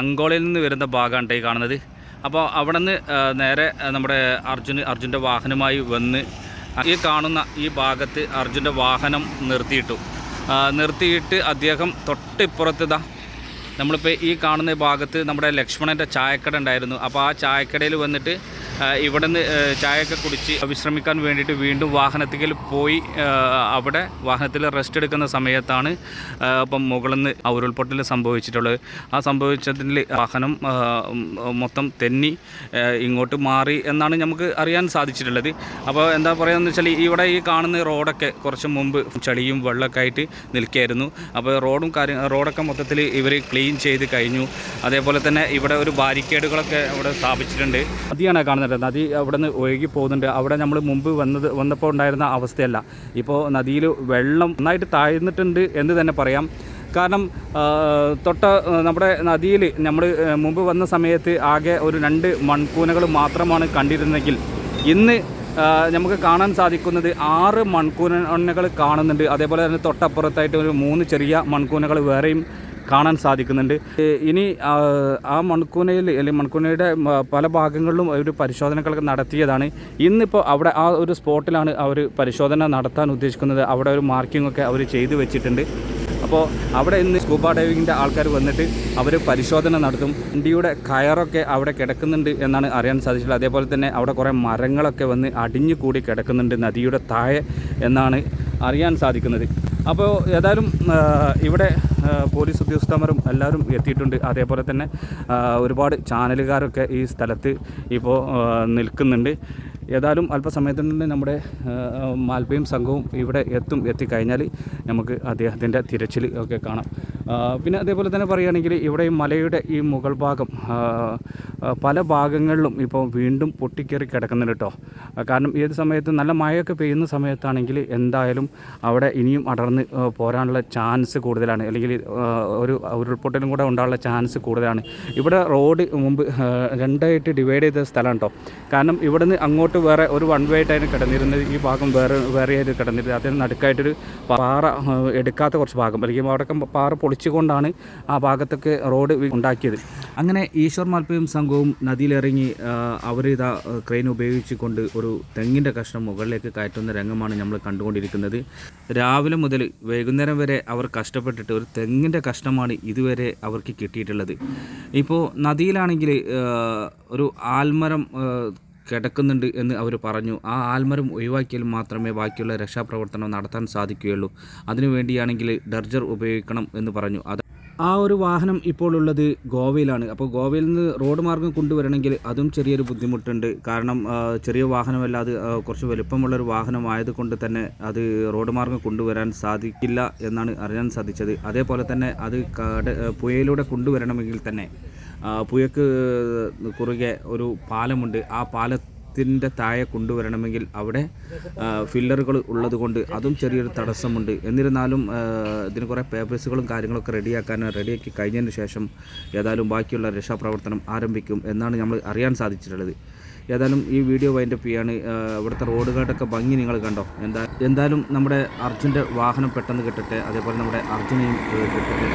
അങ്കോളയിൽ നിന്ന് വരുന്ന ഭാഗമാണ് ഈ കാണുന്നത്. അപ്പോൾ അവിടെ നിന്ന് നേരെ നമ്മുടെ അർജുന് അർജുന്റെ വാഹനമായി വന്ന് ഈ കാണുന്ന ഈ ഭാഗത്ത് അർജുന്റെ വാഹനം നിർത്തിയിട്ടു. നിർത്തിയിട്ട് അദ്ദേഹം തൊട്ടിപ്പുറത്ത് ഇതാ നമ്മളിപ്പോൾ ഈ കാണുന്ന ഭാഗത്ത് നമ്മുടെ ലക്ഷ്മണന്റെ ചായക്കട ഉണ്ടായിരുന്നു. അപ്പോൾ ആ ചായക്കടയിൽ വന്നിട്ട് ആ, ഇവിടുന്ന് ചായയൊക്കെ കുടിച്ച് വിശ്രമിക്കാൻ വേണ്ടിയിട്ട് വീണ്ടും വാഹനത്തിൽ പോയി. അവിടെ വാഹനത്തിൽ റെസ്റ്റ് എടുക്കുന്ന സമയത്താണ് ഇപ്പം മുകളിൽ നിന്ന് ആ ഉരുൾപൊട്ടൽ സംഭവിച്ചിട്ടുള്ളത്. ആ സംഭവിച്ചതിൽ വാഹനം മൊത്തം തെന്നി ഇങ്ങോട്ട് മാറി എന്നാണ് നമുക്ക് അറിയാൻ സാധിച്ചിട്ടുള്ളത്. അപ്പോൾ എന്താ പറയുകയെന്ന് വെച്ചാൽ ഇവിടെ ഈ കാണുന്ന റോഡൊക്കെ കുറച്ച് മുമ്പ് ചളിയും വെള്ളമൊക്കെ ആയിട്ട് നിൽക്കുകയായിരുന്നു. അപ്പോൾ റോഡും കാര്യം റോഡൊക്കെ മൊത്തത്തിൽ ഇവർ ക്ലീൻ ചെയ്ത് കഴിഞ്ഞു. അതേപോലെ തന്നെ ഇവിടെ ഒരു ബാരിക്കേഡുകളൊക്കെ ഇവിടെ സ്ഥാപിച്ചിട്ടുണ്ട്. അതിയാണ് കാണുന്നത്? നദി അവിടെ നിന്ന് ഒഴുകി പോകുന്നുണ്ട്. അവിടെ നമ്മൾ മുമ്പ് വന്നത് വന്നപ്പോൾ ഉണ്ടായിരുന്ന അവസ്ഥയല്ല. ഇപ്പോൾ നദിയിൽ വെള്ളം നന്നായിട്ട് താഴ്ന്നിട്ടുണ്ട് എന്ന് തന്നെ പറയാം. കാരണം തൊട്ട നമ്മുടെ നദിയിൽ നമ്മൾ മുമ്പ് വന്ന സമയത്ത് ആകെ ഒരു രണ്ട് മൺകൂനകൾ മാത്രമാണ് കണ്ടിരുന്നെങ്കിൽ ഇന്ന് നമുക്ക് കാണാൻ സാധിക്കുന്നത് ആറ് മൺകൂനകൾ കാണുന്നുണ്ട്. അതേപോലെ തന്നെ തൊട്ടപ്പുറത്തായിട്ട് ഒരു മൂന്ന് ചെറിയ മൺകൂനകൾ വേറെയും കാണാൻ സാധിക്കുന്നുണ്ട്. ഇനി ആ, മൺകൂനയിൽ അല്ലെങ്കിൽ മൺകൂനയുടെ പല ഭാഗങ്ങളിലും ഒരു പരിശോധനകളൊക്കെ നടത്തിയതാണ്. ഇന്നിപ്പോൾ അവിടെ ആ ഒരു സ്പോട്ടിലാണ് അവർ പരിശോധന നടത്താൻ ഉദ്ദേശിക്കുന്നത്. അവിടെ ഒരു മാർക്കിംഗ് ഒക്കെ അവർ ചെയ്തു വെച്ചിട്ടുണ്ട്. അപ്പോൾ അവിടെ ഇന്ന് സ്കൂബ ഡൈവിങ്ങിന്റെ ആൾക്കാർ വന്നിട്ട് അവർ പരിശോധന നടത്തും. വണ്ടിയുടെ കയറൊക്കെ അവിടെ കിടക്കുന്നുണ്ട് എന്നാണ് അറിയാൻ സാധിച്ചിട്ടുള്ളത്. അതേപോലെ തന്നെ അവിടെ കുറേ മരങ്ങളൊക്കെ വന്ന് അടിഞ്ഞു കൂടി കിടക്കുന്നുണ്ട് നദിയുടെ താഴെ എന്നാണ് അറിയാൻ സാധിക്കുന്നത്. അപ്പോൾ ഏതായാലും ഇവിടെ പോലീസ് ഉദ്യോഗസ്ഥന്മാരും എല്ലാവരും എത്തിയിട്ടുണ്ട്. അതേപോലെ തന്നെ ഒരുപാട് ചാനലുകാരൊക്കെ ഈ സ്ഥലത്ത് ഇപ്പോൾ നിൽക്കുന്നുണ്ട്. ഏതായാലും അല്പസമയത്തിനുള്ളിൽ നമ്മുടെ മാൽപ്പയും സംഘവും ഇവിടെ എത്തും എത്തിക്കഴിഞ്ഞാൽ നമുക്ക് അദ്ദേഹത്തിന്റെ തിരച്ചിൽ ഒക്കെ കാണാം. പിന്നെ അതേപോലെ തന്നെ പറയുകയാണെങ്കിൽ ഇവിടെ ഈ മലയുടെ ഈ മുകൾ ഭാഗം പല ഭാഗങ്ങളിലും ഇപ്പോൾ വീണ്ടും പൊട്ടിക്കേറി കിടക്കുന്നുണ്ട് കേട്ടോ. കാരണം ഏത് സമയത്ത് നല്ല മഴയൊക്കെ പെയ്യുന്ന സമയത്താണെങ്കിൽ എന്തായാലും അവിടെ ഇനിയും അടർന്ന് പോരാനുള്ള ചാൻസ് കൂടുതലാണ്. അല്ലെങ്കിൽ ഒരു ഉരുൾപൊട്ടലും കൂടെ ഉണ്ടാകാനുള്ള ചാൻസ് കൂടുതലാണ്. ഇവിടെ റോഡ് മുമ്പ് രണ്ടായിട്ട് ഡിവൈഡ് ചെയ്ത സ്ഥലമാണ് കേട്ടോ. കാരണം ഇവിടുന്ന് അങ്ങോട്ട് വേറെ ഒരു വൺ വേ ആയിട്ടായിരുന്നു കിടന്നിരുന്നത്. ഈ ഭാഗം വേറെ വേറെ ആയിട്ട് കിടന്നിരുന്നത്. അതിന് നടുക്കായിട്ടൊരു പാറ എടുക്കാത്ത കുറച്ച് ഭാഗം. അല്ലെങ്കിൽ അവിടെ പാറ പൊളിച്ചുകൊണ്ടാണ് ആ ഭാഗത്തൊക്കെ റോഡ് ഉണ്ടാക്കിയത്. അങ്ങനെ ഈശ്വർ മാൽപ്പയും സംഘവും നദിയിലിറങ്ങി അവർ ഇതാ ക്രെയിൻ ഉപയോഗിച്ചുകൊണ്ട് ഒരു തെങ്ങിന്റെ കഷ്ണം മുകളിലേക്ക് കയറ്റുന്ന രംഗമാണ് നമ്മൾ കണ്ടുകൊണ്ടിരിക്കുന്നത്. രാവിലെ മുതൽ വൈകുന്നേരം വരെ അവർ കഷ്ടപ്പെട്ടിട്ട് ഒരു തെങ്ങിന്റെ കഷ്ണമാണ് ഇതുവരെ അവർക്ക് കിട്ടിയിട്ടുള്ളത്. ഇപ്പോൾ നദിയിലാണെങ്കിൽ ഒരു ആൽമരം കിടക്കുന്നുണ്ട് എന്ന് അവർ പറഞ്ഞു. ആ ആൽമരം ഒഴിവാക്കിയാൽ മാത്രമേ ബാക്കിയുള്ള രക്ഷാപ്രവർത്തനം നടത്താൻ സാധിക്കുകയുള്ളൂ. അതിനുവേണ്ടിയാണെങ്കിൽ ഡർജർ ഉപയോഗിക്കണം എന്ന് പറഞ്ഞു. അത് ആ ഒരു വാഹനം ഇപ്പോൾ ഉള്ളത് ഗോവയിലാണ്. അപ്പോൾ ഗോവയിൽ നിന്ന് റോഡ് മാർഗം കൊണ്ടുവരണമെങ്കിൽ അതും ചെറിയൊരു ബുദ്ധിമുട്ടുണ്ട്. കാരണം ചെറിയ വാഹനമല്ല അത് കുറച്ച് വലുപ്പമുള്ളൊരു വാഹനമായത് കൊണ്ട് തന്നെ അത് റോഡ് മാർഗം കൊണ്ടുവരാൻ സാധിക്കില്ല എന്നാണ് അറിയാൻ സാധിച്ചത്. അതേപോലെ തന്നെ അത് പുഴയിലൂടെ കൊണ്ടുവരണമെങ്കിൽ തന്നെ പുഴയ്ക്ക് കുറുകെ ഒരു പാലമുണ്ട്. ആ പാലത്തിന്റെ താഴെ കൊണ്ടുവരണമെങ്കിൽ അവിടെ ഫില്ലറുകൾ ഉള്ളതുകൊണ്ട് അതും ചെറിയൊരു തടസ്സമുണ്ട്. എന്നിരുന്നാലും ഇതിന് കുറേ പേപ്പേഴ്സുകളും കാര്യങ്ങളൊക്കെ റെഡിയാക്കാൻ റെഡിയാക്കി കഴിഞ്ഞതിന് ശേഷം ഏതായാലും ബാക്കിയുള്ള രക്ഷാപ്രവർത്തനം ആരംഭിക്കും എന്നാണ് നമ്മൾ അറിയാൻ സാധിച്ചിട്ടുള്ളത്. ഏതായാലും ഈ വീഡിയോ വൈൻഡപ്പ് ചെയ്യാണ്. ആ, ഇവിടുത്തെ റോഡുകളുടെയൊക്കെ ഭംഗി നിങ്ങൾ കണ്ടോ? എന്താ എന്തായാലും നമ്മുടെ അർജുന്റെ വാഹനം പെട്ടെന്ന് കിട്ടട്ടെ അതേപോലെ നമ്മുടെ അർജുനെയും കിട്ടട്ടെ.